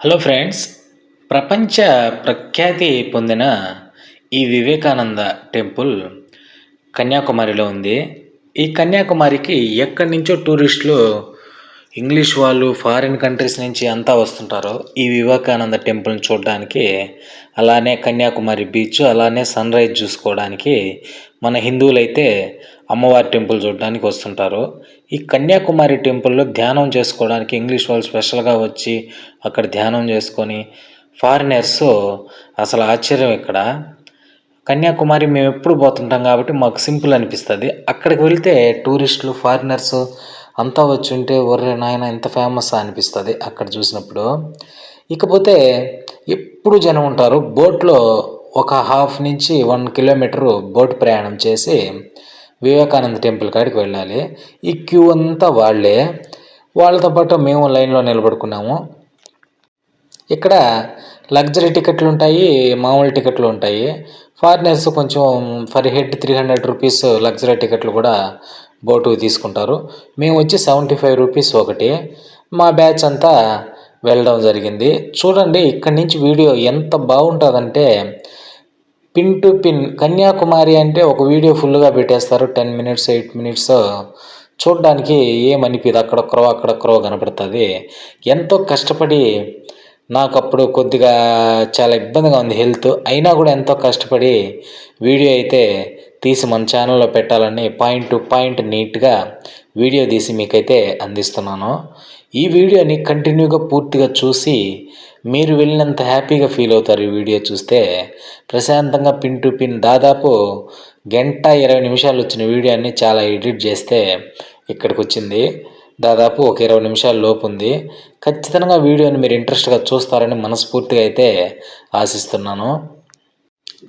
Hello friends ప్రపంచ ప్రఖ్యాతి పొందిన ఈ వివేకానంద టెంపుల్ కన్యాకుమారిలో ఉంది. ఈ కన్యాకుమారికి ఎక్కడి నుంచో టూరిస్టులు ఇంగ్లీష్ వాళ్ళు ఫారిన్ కంట్రీస్ నుంచి అంతా వస్తుంటారు ఈ వివేకానంద టెంపుల్ని చూడడానికి అలానే కన్యాకుమారి బీచ్ అలానే సన్ రైజ్ చూసుకోవడానికి మన హిందువులైతే అమ్మవారి టెంపుల్ చూడడానికి వస్తుంటారు. ఈ కన్యాకుమారి టెంపుల్లో ధ్యానం చేసుకోవడానికి ఇంగ్లీష్ వాళ్ళు స్పెషల్గా వచ్చి అక్కడ ధ్యానం చేసుకొని ఫారినర్స్ అసలు ఆశ్చర్యం ఇక్కడ. కన్యాకుమారి మేము ఎప్పుడు పోతుంటాం కాబట్టి మాకు సింపుల్ అనిపిస్తుంది. అక్కడికి వెళ్తే టూరిస్టులు ఫారినర్స్ అంతా వచ్చి ఉంటే ఒర్రే నాయన ఎంత ఫేమస్ అనిపిస్తుంది అక్కడ చూసినప్పుడు. ఇకపోతే ఎప్పుడు జనం ఉంటారు బోట్లో ఒక హాఫ్ నుంచి వన్ కిలోమీటరు బోట్ ప్రయాణం చేసి వివేకానంద టెంపుల్ కాడికి వెళ్ళాలి. ఈ క్యూ అంతా వాళ్ళే. వాళ్ళతో పాటు మేము లైన్లో నిలబడుకున్నాము. ఇక్కడ లగ్జరీ టికెట్లు ఉంటాయి మామూలు టికెట్లు ఉంటాయి. ఫారినర్స్ కొంచెం per head three hundred rupees luxury టికెట్లు కూడా బోటు తీసుకుంటారు. మేము వచ్చి సెవెంటీ ఫైవ్ రూపీస్ ఒకటి. మా బ్యాచ్ అంతా వెళ్ళడం జరిగింది. చూడండి ఇక్కడి నుంచి వీడియో ఎంత బాగుంటుందంటే పిన్ టు పిన్ కన్యాకుమారి అంటే ఒక వీడియో ఫుల్గా పెట్టేస్తారు. Ten minutes eight minutes. చూడడానికి ఏమనిపిది అక్కడొక్కరో అక్కడొక్కరో కనపడుతుంది. ఎంతో కష్టపడి నాకు అప్పుడు కొద్దిగా చాలా ఇబ్బందిగా ఉంది హెల్త్. అయినా కూడా ఎంతో కష్టపడి వీడియో అయితే తీసి మన ఛానల్లో పెట్టాలని పాయింట్ టు పాయింట్ నీట్గా వీడియో తీసి మీకైతే అందిస్తున్నాను. ఈ వీడియోని కంటిన్యూగా పూర్తిగా చూసి మీరు వెళ్ళినంత హ్యాపీగా ఫీల్ అవుతారు ఈ వీడియో చూస్తే. ప్రశాంతంగా పిన్ టు పిన్ దాదాపు గంట ఇరవై నిమిషాలు వచ్చిన వీడియోని చాలా ఎడిట్ చేస్తే ఇక్కడికి వచ్చింది దాదాపు ఒక ఇరవై నిమిషాల లోపు ఉంది. ఖచ్చితంగా వీడియోని మీరు ఇంట్రెస్ట్గా చూస్తారని మనస్ఫూర్తిగా అయితే ఆశిస్తున్నాను.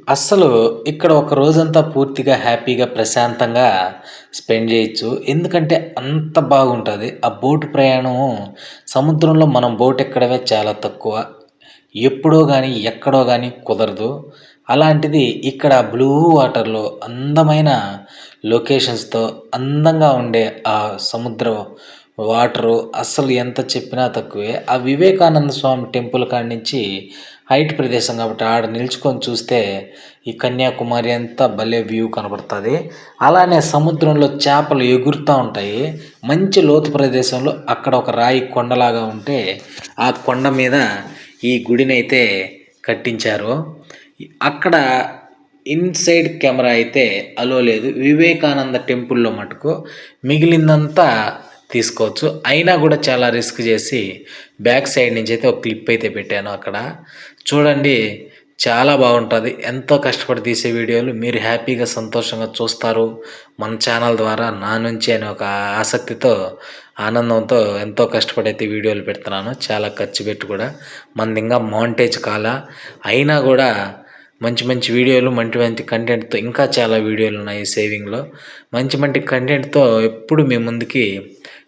అస్సలు ఇక్కడ ఒక రోజంతా పూర్తిగా హ్యాపీగా ప్రశాంతంగా స్పెండ్ చేయొచ్చు. ఎందుకంటే అంత బాగుంటుంది. ఆ బోటు ప్రయాణం సముద్రంలో మనం బోట్ ఎక్కడమే చాలా తక్కువ. ఎప్పుడో కానీ ఎక్కడో కానీ కుదరదు. అలాంటిది ఇక్కడ బ్లూ వాటర్లో అందమైన లొకేషన్స్తో అందంగా ఉండే ఆ సముద్రం వాటరు అస్సలు ఎంత చెప్పినా తక్కువే. ఆ వివేకానంద స్వామి టెంపుల్ కాడ నుంచి హైట్ ప్రదేశం కాబట్టి ఆడ నిల్చుకొని చూస్తే ఈ కన్యాకుమారి అంతా భలే వ్యూ కనబడుతుంది. అలానే సముద్రంలో చేపలు ఎగురుతూ ఉంటాయి. మంచి లోతు ప్రదేశంలో అక్కడ ఒక రాయి కొండలాగా ఉంటే ఆ కొండ మీద ఈ గుడినైతే కట్టించారు. అక్కడ ఇన్సైడ్ కెమెరా అయితే అలో లేదు. వివేకానంద టెంపుల్లో మటుకు మిగిలిందంతా తీసుకోవచ్చు. అయినా కూడా చాలా రిస్క్ చేసి బ్యాక్ సైడ్ నుంచి అయితే ఒక క్లిప్ అయితే పెట్టాను అక్కడ. చూడండి చాలా బాగుంటుంది. ఎంతో కష్టపడి తీసే వీడియోలు. మీరు హ్యాపీగా సంతోషంగా చూస్తారు. మన ఛానల్ ద్వారా నా నుంచి అని ఒక ఆసక్తితో ఆనందంతో ఎంతో కష్టపడి అయితే వీడియోలు పెడుతున్నాను. చాలా ఖర్చు పెట్టి కూడా. మనది ఇంకా మౌంటేజ్ కాల. అయినా కూడా మంచి మంచి వీడియోలు మంచి మంచి కంటెంట్తో ఇంకా చాలా వీడియోలు ఉన్నాయి సేవింగ్లో మంచి మంచి కంటెంట్తో ఎప్పుడు మీ ముందుకి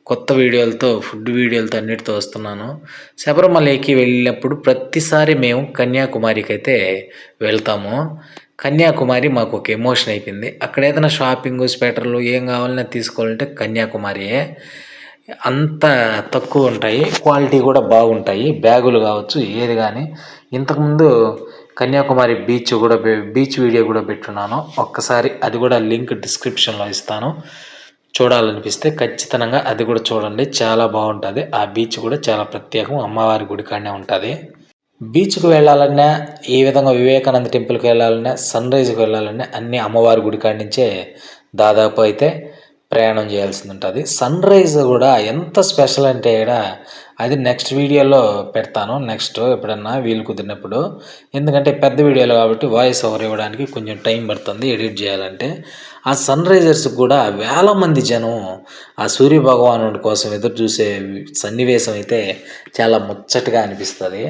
కొత్త వీడియోలతో ఫుడ్ వీడియోలతో అన్నిటితో వస్తున్నాను. శబరిమలైకి వెళ్ళినప్పుడు ప్రతిసారి మేము కన్యాకుమారికి అయితే వెళ్తాము. కన్యాకుమారి మాకు ఒక ఎమోషన్ అయిపోయింది. అక్కడ ఏదైనా షాపింగ్ స్వెటర్లు ఏం కావాలన్నా తీసుకోవాలంటే కన్యాకుమారియే. అంత తక్కువ ఉంటాయి. క్వాలిటీ కూడా బాగుంటాయి. బ్యాగులు కావచ్చు ఏది కానీ. ఇంతకుముందు కన్యాకుమారి బీచ్ కూడా బీచ్ వీడియో కూడా పెట్టున్నాను. ఒక్కసారి అది కూడా లింక్ డిస్క్రిప్షన్లో ఇస్తాను. చూడాలనిపిస్తే ఖచ్చితంగా అది కూడా చూడండి. చాలా బాగుంటుంది. ఆ బీచ్ కూడా చాలా ప్రత్యేకం. అమ్మవారి గుడి కాడనే ఉంటుంది. బీచ్కి వెళ్ళాలన్నా ఈ విధంగా వివేకానంద టెంపుల్కి వెళ్ళాలన్నా సన్ రైజ్కి వెళ్ళాలన్నా అన్ని అమ్మవారి గుడి కాడి నుంచే దాదాపు అయితే ప్రయాణం చేయాల్సి ఉంటుంది సన్ రైజ్ కూడా ఎంత స్పెషల్ అంటే ఇక్కడ అది నెక్స్ట్ వీడియోలో పెడతాను. నెక్స్ట్ ఎప్పుడన్నా వీలు కుదిరినప్పుడు. ఎందుకంటే పెద్ద వీడియోలు కాబట్టి వాయిస్ ఓవర్ ఇవ్వడానికి కొంచెం టైం పడుతుంది ఎడిట్ చేయాలంటే. ఆ సన్ రైజర్స్ కూడా వేల మంది జనం ఆ సూర్య భగవానుడి కోసం ఎదురు చూసే సన్నివేశం అయితే చాలా ముచ్చటగా అనిపిస్తుంది.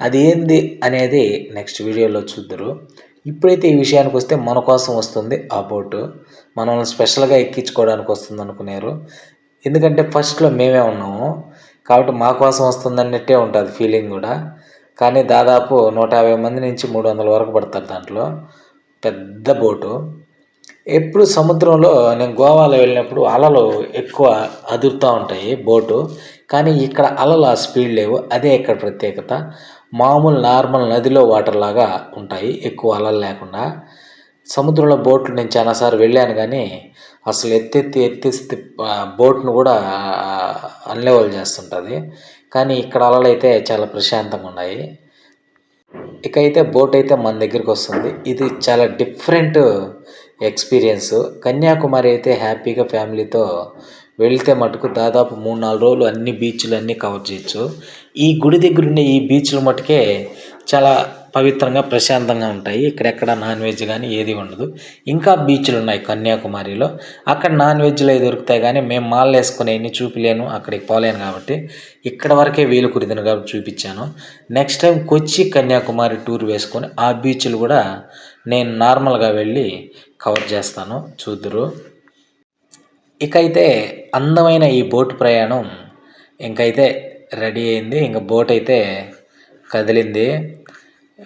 అది ఏంది అనేది నెక్స్ట్ వీడియోలో చూద్దరు. ఇప్పుడైతే ఈ విషయానికి వస్తే మన కోసం వస్తుంది ఆ బోటు. మనల్ని స్పెషల్గా ఎక్కించుకోవడానికి వస్తుంది అనుకున్నారు. ఎందుకంటే ఫస్ట్లో మేమే ఉన్నాము. కాబట్టి మా కోసం వస్తుంది అన్నట్టే ఉంటుంది ఫీలింగ్ కూడా. కానీ దాదాపు నూట యాభై మంది నుంచి మూడు వందల వరకు పడతారు దాంట్లో. పెద్ద బోటు. ఎప్పుడు సముద్రంలో నేను గోవాలో వెళ్ళినప్పుడు అలలు ఎక్కువ అదురుతూ ఉంటాయి బోటు. కానీ ఇక్కడ అలలు ఆ స్పీడ్ లేవు. అదే ఇక్కడ ప్రత్యేకత. మామూలు నార్మల్ నదిలో వాటర్ లాగా ఉంటాయి. ఎక్కువ అలలు లేకుండా. సముద్రంలో బోట్లు నేను చాలాసార్లు వెళ్ళాను కానీ అసలు ఎత్తెత్తి ఎత్తేస్తే బోట్ను కూడా అన్లెవల్ చేస్తుంటుంది. కానీ ఇక్కడ అలలు అయితే చాలా ప్రశాంతంగా ఉన్నాయి. ఇక అయితే బోట్ అయితే మన దగ్గరికి వస్తుంది. ఇది చాలా డిఫరెంట్ ఎక్స్పీరియన్స్. కన్యాకుమారి అయితే హ్యాపీగా ఫ్యామిలీతో వెళ్తే మటుకు దాదాపు మూడు నాలుగు రోజులు అన్ని బీచ్లు అన్నీ కవర్ చేయొచ్చు. ఈ గుడి దగ్గర ఉండే ఈ బీచ్లు మటుకే చాలా పవిత్రంగా ప్రశాంతంగా ఉంటాయి. ఇక్కడెక్కడ నాన్ వెజ్ కానీ ఏది ఉండదు. ఇంకా బీచ్లు ఉన్నాయి కన్యాకుమారిలో. అక్కడ నాన్ వెజ్లు అవి దొరుకుతాయి కానీ మేము మాల్ వేసుకునేవి ఎన్ని చూపిలేను అక్కడికి పోలేను కాబట్టి ఇక్కడ వరకే వీలు కురిదిన కాబట్టి చూపించాను. Next time Kochi Kanyakumari tour వేసుకొని ఆ బీచ్లు కూడా నేను నార్మల్గా వెళ్ళి కవర్ చేస్తాను. చూద్దరు. ఇకైతే అందమైన ఈ బోట్ ప్రయాణం ఇంకైతే రెడీ అయింది. ఇంకా బోట్ అయితే కదిలింది.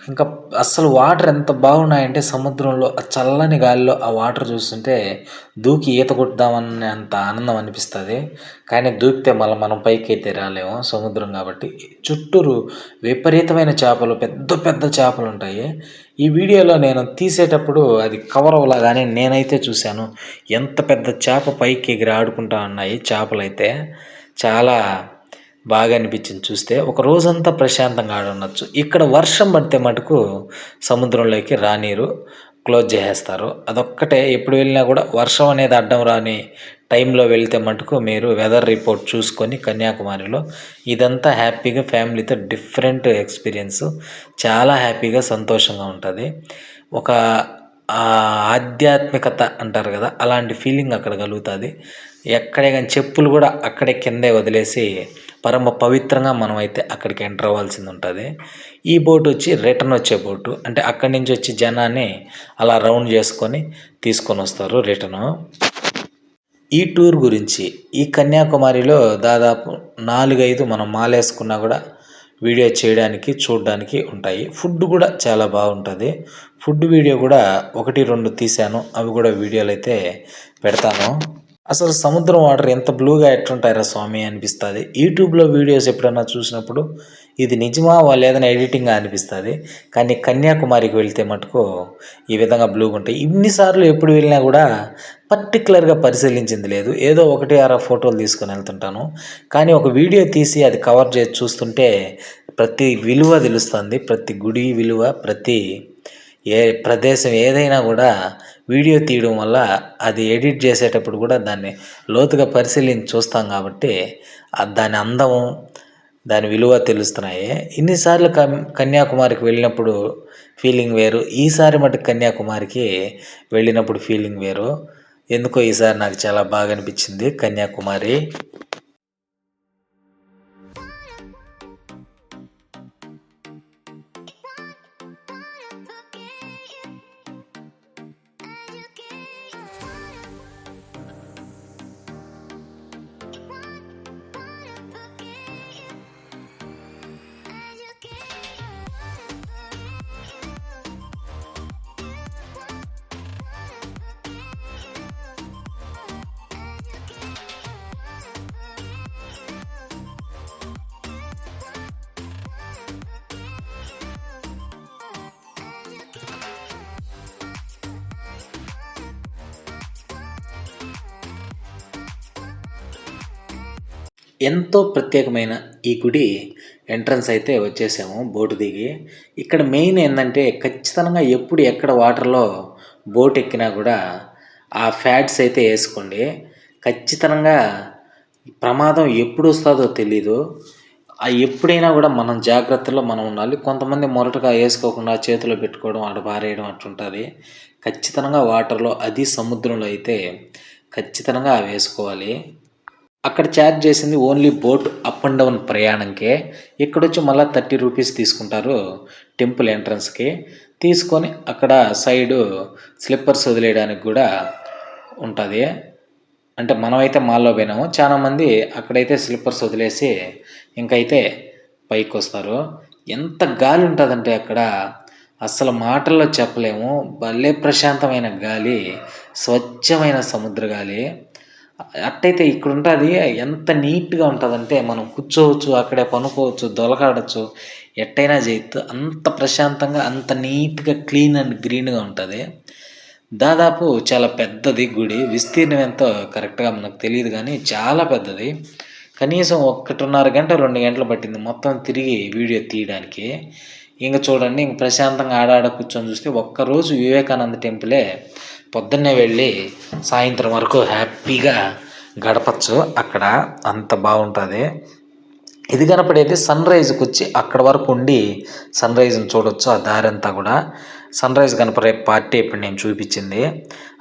ఇంకా అసలు వాటర్ ఎంత బాగున్నాయంటే సముద్రంలో ఆ చల్లని గాలిలో ఆ వాటర్ చూస్తుంటే దూకి ఈత కొట్టుదామని అంత ఆనందం అనిపిస్తుంది. కానీ దూకితే మళ్ళీ మనం పైకి అయితే రాలేము సముద్రం కాబట్టి. చుట్టూరు విపరీతమైన చేపలు పెద్ద పెద్ద చేపలు ఉంటాయి. ఈ వీడియోలో నేను తీసేటప్పుడు అది కవర్ అవ్వలాగానే నేనైతే చూశాను. ఎంత పెద్ద చేప పైకి ఎగిరి ఆడుకుంటా ఉన్నాయి చేపలు అయితే చాలా బాగా అనిపించింది చూస్తే ఒక రోజంతా ప్రశాంతంగా ఆడ ఉండొచ్చు ఇక్కడ వర్షం పడితే మటుకు సముద్రంలోకి రానీరు క్లోజ్ చేసేస్తారు. అదొక్కటే. ఎప్పుడు వెళ్ళినా కూడా వర్షం అనేది అడ్డం రాని టైంలో వెళ్తే మటుకు మీరు వెదర్ రిపోర్ట్ చూసుకొని కన్యాకుమారిలో ఇదంతా హ్యాపీగా ఫ్యామిలీతో డిఫరెంట్ ఎక్స్పీరియన్స్. చాలా హ్యాపీగా సంతోషంగా ఉంటుంది. ఒక ఆధ్యాత్మికత అంటారు కదా అలాంటి ఫీలింగ్ అక్కడ కలుగుతుంది. ఎక్కడే కానీ చెప్పులు కూడా అక్కడే కిందే వదిలేసి పరమ పవిత్రంగా మనమైతే అక్కడికి ఎంటర్ అవ్వాల్సింది ఉంటుంది ఈ బోట్ వచ్చి రిటర్న్ వచ్చే బోటు. అంటే అక్కడి నుంచి వచ్చి జనాన్ని అలా రౌండ్ చేసుకొని తీసుకొని వస్తారు రిటర్ను. ఈ టూర్ గురించి ఈ కన్యాకుమారిలో దాదాపు నాలుగైదు మనం మాలేసుకున్నా కూడా వీడియో చేయడానికి చూడడానికి ఉంటాయి. ఫుడ్ కూడా చాలా బాగుంటుంది. ఫుడ్ వీడియో కూడా ఒకటి రెండు తీశాను. అవి కూడా వీడియోలు అయితే పెడతాను. అసలు సముద్రం వాటర్ ఎంత బ్లూగా ఎట్లుంటారా స్వామి అనిపిస్తుంది? యూట్యూబ్లో వీడియోస్ ఎప్పుడన్నా చూసినప్పుడు ఇది నిజమా వాళ్ళు ఏదైనా ఎడిటింగ్ అనిపిస్తుంది. కానీ కన్యాకుమారికి వెళ్తే మటుకు ఈ విధంగా బ్లూగా ఉంటాయి. ఇన్నిసార్లు ఎప్పుడు వెళ్ళినా కూడా పర్టికులర్గా పరిశీలించింది లేదు. ఏదో ఒకటి ఆరా ఫోటోలు తీసుకొని వెళ్తుంటాను. కానీ ఒక వీడియో తీసి అది కవర్ చేసి చూస్తుంటే ప్రతి విలువ తెలుస్తుంది. ప్రతి గుడి విలువ ప్రతి ఏ ప్రదేశం ఏదైనా కూడా వీడియో తీయడం వల్ల అది ఎడిట్ చేసేటప్పుడు కూడా దాన్ని లోతుగా పరిశీలించి చూస్తాం కాబట్టి దాని అందం దాని విలువ తెలుస్తున్నాయి. ఇన్నిసార్లు కన్యాకుమారికి వెళ్ళినప్పుడు ఫీలింగ్ వేరు. ఈసారి మటుకు కన్యాకుమారికి వెళ్ళినప్పుడు ఫీలింగ్ వేరు. ఎందుకో ఈసారి నాకు చాలా బాగా అనిపించింది కన్యాకుమారి. ఎంతో ప్రత్యేకమైన ఈ గుడి ఎంట్రన్స్ అయితే వచ్చేసాము బోటు దిగి. ఇక్కడ మెయిన్ ఏంటంటే ఖచ్చితంగా ఎప్పుడు ఎక్కడ వాటర్లో బోట్ ఎక్కినా కూడా ఆ ఫ్యాట్స్ అయితే వేసుకోండి. ఖచ్చితంగా ప్రమాదం ఎప్పుడు వస్తుందో తెలీదు. ఎప్పుడైనా కూడా మనం జాగ్రత్తలో మనం ఉండాలి. కొంతమంది మొరటగా వేసుకోకుండా చేతిలో పెట్టుకోవడం అటు పారేయడం అట్టుంటుంది ఖచ్చితంగా వాటర్లో అది సముద్రంలో అయితే ఖచ్చితంగా వేసుకోవాలి. అక్కడ ఛార్జ్ చేసింది only boat up and down ప్రయాణంకే. ఇక్కడొచ్చి మళ్ళీ థర్టీ రూపీస్ తీసుకుంటారు టెంపుల్ ఎంట్రన్స్కి తీసుకొని అక్కడ సైడు స్లిప్పర్స్ వదిలేయడానికి కూడా ఉంటుంది. అంటే మనమైతే మాల్లో పోయినాము. చాలామంది అక్కడైతే స్లిప్పర్స్ వదిలేసి ఇంకైతే పైకి వస్తారు. ఎంత గాలి ఉంటుందంటే అక్కడ అసలు మాటల్లో చెప్పలేము. భలే ప్రశాంతమైన గాలి స్వచ్ఛమైన సముద్ర గాలి. అట్టయితే ఇక్కడ ఉంటుంది ఎంత నీట్గా ఉంటుందంటే మనం కూర్చోవచ్చు అక్కడే పనుకోవచ్చు దొలకాడచ్చు ఎట్టయినా చేయొచ్చు. అంత ప్రశాంతంగా అంత నీట్గా క్లీన్ అండ్ గ్రీన్గా ఉంటుంది. దాదాపు చాలా పెద్దది గుడి విస్తీర్ణం ఎంతో కరెక్ట్గా మనకు తెలియదు కానీ చాలా పెద్దది. కనీసం ఒకటిన్నర గంట రెండు గంటలు పట్టింది మొత్తం తిరిగి వీడియో తీయడానికి. ఇంకా చూడండి ఇంక ప్రశాంతంగా ఆడాడ కూర్చొని చూస్తే ఒక్కరోజు వివేకానంద టెంపులే పొద్దున్నే వెళ్ళి సాయంత్రం వరకు హ్యాపీగా గడపచ్చు. అక్కడ అంత బాగుంటుంది. ఇది కనపడేది సన్ రైజ్కి వచ్చి అక్కడ వరకు ఉండి సన్ రైజ్ని చూడొచ్చు. ఆ దారి అంతా కూడా సన్ రైజ్ కనపడే పార్టీ ఇప్పుడు నేను చూపించింది.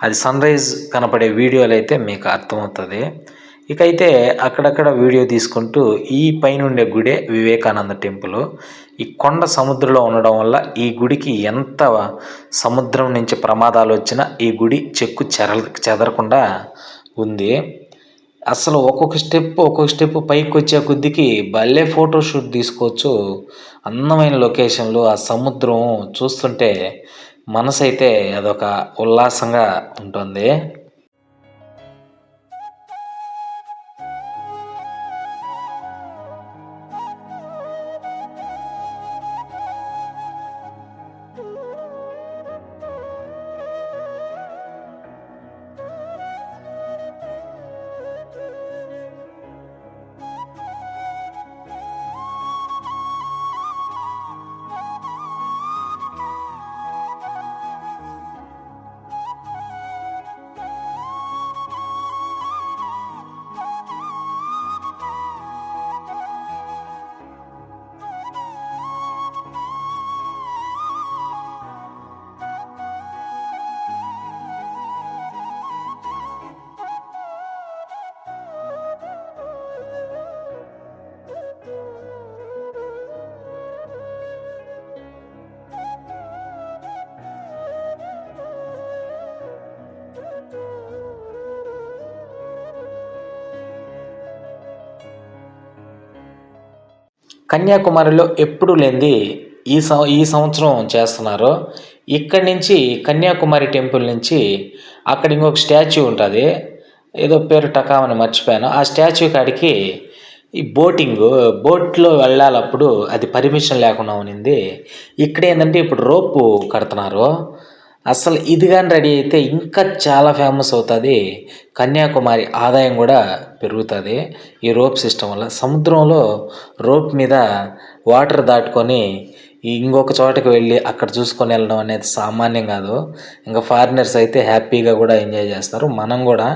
అది సన్ రైజ్ కనపడే వీడియోలు అయితే మీకు అర్థమవుతుంది. ఇక అయితే అక్కడక్కడ వీడియో తీసుకుంటూ ఈ పైన ఉండే గుడే వివేకానంద టెంపుల్. ఈ కొండ సముద్రంలో ఉండడం వల్ల ఈ గుడికి ఎంత సముద్రం నుంచి ప్రమాదాలు వచ్చినా ఈ గుడి చెక్కు చెర చెదరకుండా ఉంది. అసలు ఒక్కొక్క స్టెప్ ఒక్కొక్క స్టెప్ పైకి వచ్చే కొద్దికి భలే ఫోటోషూట్ తీసుకోవచ్చు. అందమైన లొకేషన్లు ఆ సముద్రం చూస్తుంటే మనసు అయితే అదొక ఉల్లాసంగా ఉంటుంది. కన్యాకుమారిలో ఎప్పుడు లేనిది ఈ సం ఈ సంవత్సరం చేస్తున్నారు. ఇక్కడి నుంచి కన్యాకుమారి టెంపుల్ నుంచి అక్కడ ఇంకొక స్టాచ్యూ ఉంటుంది. ఏదో పేరు టకామని మర్చిపోయాను. ఆ స్టాచ్యూ కాడికి ఈ బోటింగ్ బోట్లో వెళ్ళాలప్పుడు అది పర్మిషన్ లేకుండా ఉన్నింది. ఇక్కడ ఏంటంటే ఇప్పుడు రోపు కడుతున్నారు. అసలు ఇది కానీ రెడీ అయితే ఇంకా చాలా ఫేమస్ అవుతుంది. కన్యాకుమారి ఆదాయం కూడా పెరుగుతుంది. ఈ రోప్ సిస్టమ్ వల్ల సముద్రంలో రోప్ మీద వాటర్ దాటుకొని ఇంకొక చోటకి వెళ్ళి అక్కడ చూసుకొని వెళ్ళడం అనేది సామాన్యం కాదు. ఇంకా ఫారినర్స్ అయితే హ్యాపీగా కూడా ఎంజాయ్ చేస్తారు. మనం కూడా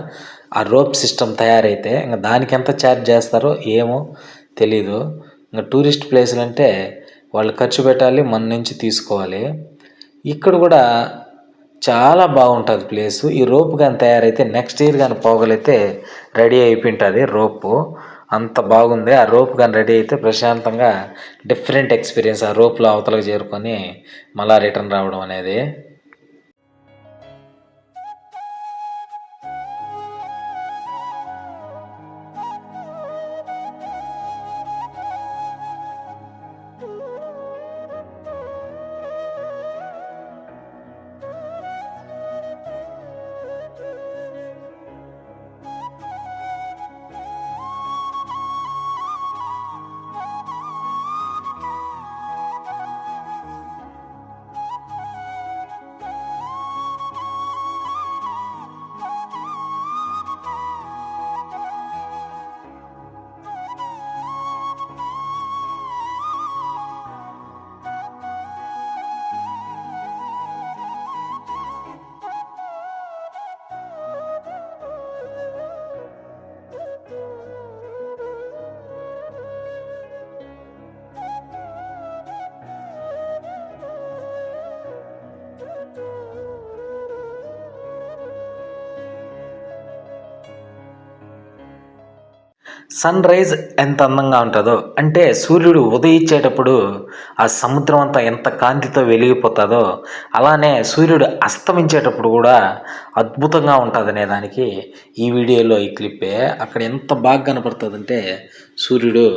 ఆ రోప్ సిస్టమ్ తయారైతే ఇంకా దానికి ఎంత ఛార్జ్ చేస్తారో ఏమో తెలీదు. ఇంకా టూరిస్ట్ ప్లేసులు అంటే వాళ్ళు ఖర్చు పెట్టాలి మన నుంచి తీసుకోవాలి. ఇక్కడ కూడా చాలా బాగుంటుంది ప్లేసు. ఈ రోప్ కానీ తయారైతే నెక్స్ట్ ఇయర్ కానీ పోగలైతే రెడీ అయిపోయింటుంది రోపు. అంత బాగుంది. ఆ రోప్ కానీ రెడీ అయితే ప్రశాంతంగా డిఫరెంట్ ఎక్స్పీరియన్స్ ఆ రోప్లో అవతలకు చేరుకొని మళ్ళా రిటర్న్ రావడం అనేది. సన్ రైజ్ ఎంత అందంగా ఉంటుందో అంటే సూర్యుడు ఉదయించేటప్పుడు ఆ సముద్రం అంతా ఎంత కాంతితో వెలిగిపోతుందో అలానే సూర్యుడు అస్తమించేటప్పుడు కూడా అద్భుతంగా ఉంటుంది దానికి ఈ వీడియోలో ఈ క్లిప్పే అక్కడ ఎంత బాగా కనపడుతుందంటే సూర్యుడు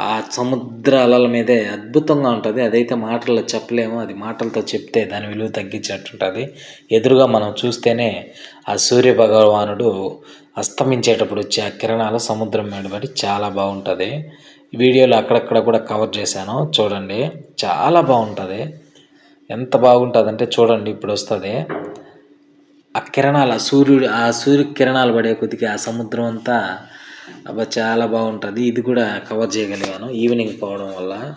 ఆ సముద్ర అలల మీదే అద్భుతంగా ఉంటుంది. అదైతే మాటల్లో చెప్పలేము. అది మాటలతో చెప్తే దాని విలువ తగ్గించేట్టుంటుంది. ఎదురుగా మనం చూస్తేనే ఆ సూర్య భగవానుడు అస్తమించేటప్పుడు వచ్చే ఆ కిరణాలు సముద్రం మీద పడి చాలా బాగుంటుంది. వీడియోలో అక్కడక్కడ కూడా కవర్ చేశాను. చూడండి. చాలా బాగుంటుంది. ఎంత బాగుంటుందంటే చూడండి. ఇప్పుడు వస్తుంది. ఆ కిరణాలు ఆ సూర్యుడు ఆ సూర్య కిరణాలు పడే కొద్దిగా ఆ సముద్రం అంతా అబ్బా చాలా బాగుంటుంది. ఇది కూడా కవర్ చేయగలిగాను. ఈవినింగ్ పోవడం వల్ల.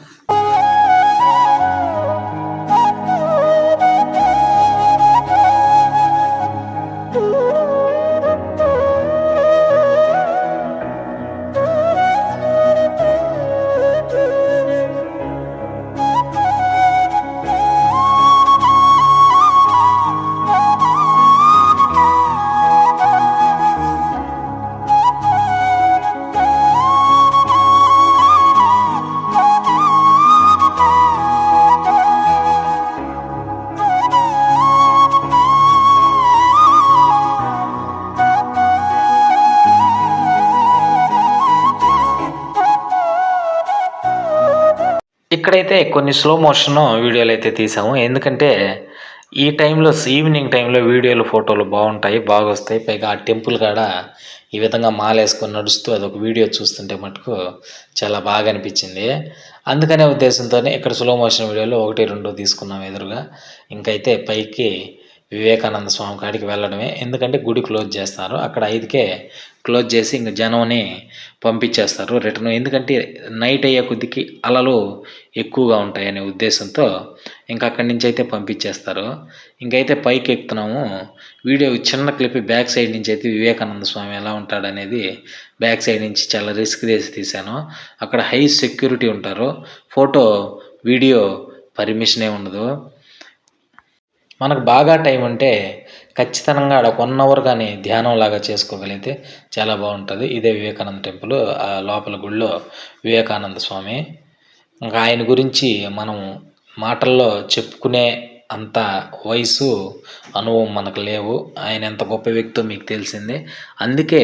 అయితే కొన్ని స్లో మోషన్ వీడియోలు అయితే తీసాము. ఎందుకంటే ఈ టైంలో ఈవినింగ్ టైంలో వీడియోలు ఫోటోలు బాగుంటాయి బాగా వస్తాయి పైగా ఆ టెంపుల్ కాడ ఈ విధంగా మాలేసుకొని నడుస్తూ నడుస్తూ అదొక వీడియో చూస్తుంటే మటుకు చాలా బాగా అనిపించింది. అందుకనే ఉద్దేశంతోనే ఇక్కడ స్లో మోషన్ వీడియోలు ఒకటి రెండు తీసుకున్నాం ఎదురుగా. ఇంకైతే పైకి వివేకానంద స్వామి కాడికి వెళ్ళడమే. ఎందుకంటే గుడి క్లోజ్ చేస్తారు. అక్కడ ఐదుకే క్లోజ్ చేసి ఇంక జనంని పంపించేస్తారు రిటర్న్. ఎందుకంటే నైట్ అయ్యే కొద్దికి అలలు ఎక్కువగా ఉంటాయనే ఉద్దేశంతో ఇంకా అక్కడి నుంచి అయితే పంపించేస్తారు. ఇంకైతే పైకి ఎక్కుతున్నాము. వీడియో చిన్న క్లిప్ బ్యాక్ సైడ్ నుంచి అయితే వివేకానంద స్వామి ఎలా ఉంటాడనేది బ్యాక్ సైడ్ నుంచి చాలా రిస్క్ చేసి తీశాను. అక్కడ హై సెక్యూరిటీ ఉంటారు. ఫోటో వీడియో పర్మిషనే ఉండదు. మనకు బాగా టైం ఉంటే ఖచ్చితంగా ఆడ వన్ అవర్ కానీ ధ్యానం లాగా చేసుకోగలిగితే చాలా బాగుంటుంది. ఇదే వివేకానంద టెంపుల్ ఆ లోపల గుడిలో వివేకానంద స్వామి. ఇంకా ఆయన గురించి మనం మాటల్లో చెప్పుకునే అంత వయసు అనుభవం మనకు లేవు. ఆయన ఎంత గొప్ప వ్యక్తో మీకు తెలిసిందే. అందుకే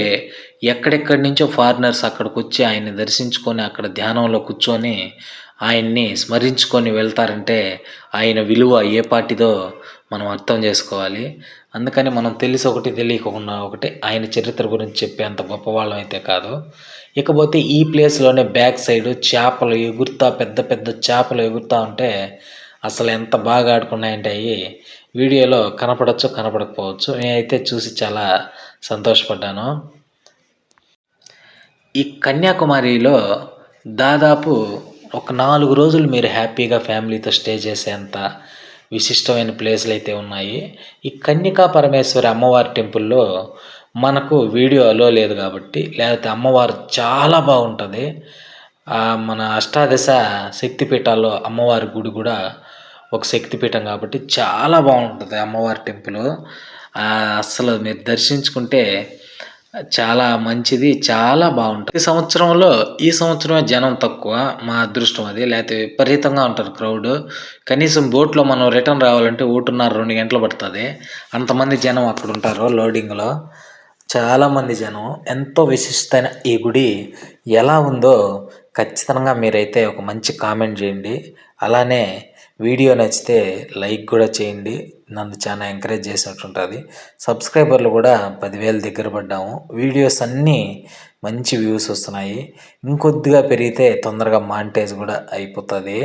ఎక్కడెక్కడి నుంచో ఫారినర్స్ అక్కడికి వచ్చి ఆయన్ని దర్శించుకొని అక్కడ ధ్యానంలో కూర్చొని ఆయన్ని స్మరించుకొని వెళ్తారంటే ఆయన విలువ ఏ పాటిదో మనం అర్థం చేసుకోవాలి. అందుకని మనం తెలిసి ఒకటి తెలియకుండా ఒకటి ఆయన చరిత్ర గురించి చెప్పేంత గొప్పవాళ్ళం అయితే కాదు. ఇకపోతే ఈ ప్లేస్లోనే బ్యాక్ సైడ్ చేపలు ఎగురుతా పెద్ద పెద్ద చేపలు ఎగురుతూ ఉంటే అసలు ఎంత బాగా ఆడుకున్నాయంటే అవి వీడియోలో కనపడచ్చు కనపడకపోవచ్చు. నేనైతే చూసి చాలా సంతోషపడ్డాను. ఈ కన్యాకుమారిలో దాదాపు ఒక నాలుగు రోజులు మీరు హ్యాపీగా ఫ్యామిలీతో స్టే చేసేంత విశిష్టమైన ప్లేసులు అయితే ఉన్నాయి. ఈ కన్యకా పరమేశ్వరి అమ్మవారి టెంపుల్లో మనకు వీడియో అలో లేదు కాబట్టి లేకపోతే అమ్మవారు చాలా బాగుంటుంది. మన అష్టాదశ శక్తిపీఠాల్లో అమ్మవారి గుడి కూడా ఒక శక్తిపీఠం కాబట్టి చాలా బాగుంటుంది అమ్మవారి టెంపుల్. అసలు మీరు దర్శించుకుంటే చాలా మంచిది చాలా బాగుంటుంది. ఈ సంవత్సరంలో ఈ సంవత్సరమే జనం తక్కువ మా అదృష్టం అది. లేకపోతే విపరీతంగా ఉంటారు క్రౌడ్. కనీసం బోట్లో మనం రిటర్న్ రావాలంటే ఒకటిన్నర రెండు గంటలు పడుతుంది. అంతమంది జనం అక్కడ ఉంటారు లోడింగ్లో. చాలామంది జనం ఎంతో విశిష్టమైన ఈ గుడి ఎలా ఉందో ఖచ్చితంగా మీరైతే ఒక మంచి కామెంట్ చేయండి. అలానే వీడియో నచ్చితే లైక్ కూడా చేయండి. నన్ను చాలా ఎంకరేజ్ చేసినట్టు ఉంటుంది సబ్స్క్రైబర్లు కూడా పదివేల దగ్గర పడ్డాము. వీడియోస్ అన్నీ మంచి వ్యూస్ వస్తున్నాయి. ఇంకొద్దిగా పెరిగితే తొందరగా మానిటైజ్ కూడా అయిపోతుంది.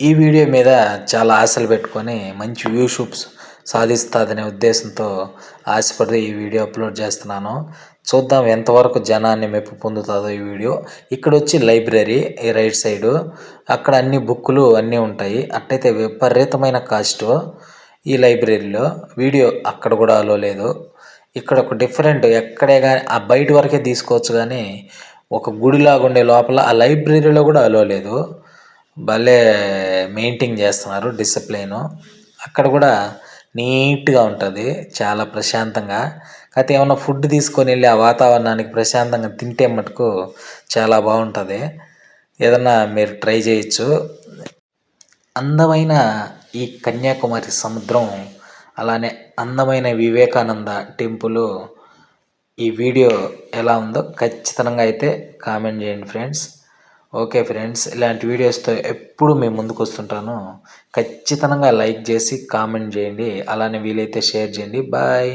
ఈ వీడియో మీద చాలా ఆశలు పెట్టుకొని మంచి వ్యూషూప్స్ సాధిస్తుందనే ఉద్దేశంతో ఆశపడి ఈ వీడియో అప్లోడ్ చేస్తున్నాను. చూద్దాం ఎంతవరకు జనాన్ని మెప్పు పొందుతుందో ఈ వీడియో. ఇక్కడ వచ్చి లైబ్రరీ ఈ రైట్ సైడు. అక్కడ అన్ని బుక్కులు అన్నీ ఉంటాయి. అట్టయితే విపరీతమైన కాస్ట్ ఈ లైబ్రరీలో. వీడియో అక్కడ కూడా అలో లేదు. ఇక్కడ ఒక డిఫరెంట్ ఎక్కడే కానీ ఆ బయట వరకే తీసుకోవచ్చు కానీ ఒక గుడిలాగా ఉండే లోపల ఆ లైబ్రరీలో కూడా అలో లేదు. భలే మెయింటైన్ చేస్తున్నారు డిసిప్లైను. అక్కడ కూడా నీట్గా ఉంటుంది చాలా ప్రశాంతంగా. కాకపోతే ఏమన్నా ఫుడ్ తీసుకొని వెళ్ళి ఆ వాతావరణానికి ప్రశాంతంగా తింటే మటుకు చాలా బాగుంటుంది. ఏదన్నా మీరు ట్రై చేయొచ్చు. అందమైన ఈ కన్యాకుమారి సముద్రం అలానే అందమైన వివేకానంద టెంపుల్ ఈ వీడియో ఎలా ఉందో ఖచ్చితంగా అయితే కామెంట్ చేయండి ఫ్రెండ్స్. ఓకే ఫ్రెండ్స్ ఇలాంటి వీడియోస్తో ఎప్పుడు మేము ముందుకు వస్తుంటాను ఖచ్చితంగా లైక్ చేసి కామెంట్ చేయండి. అలానే వీలైతే షేర్ చేయండి. బాయ్.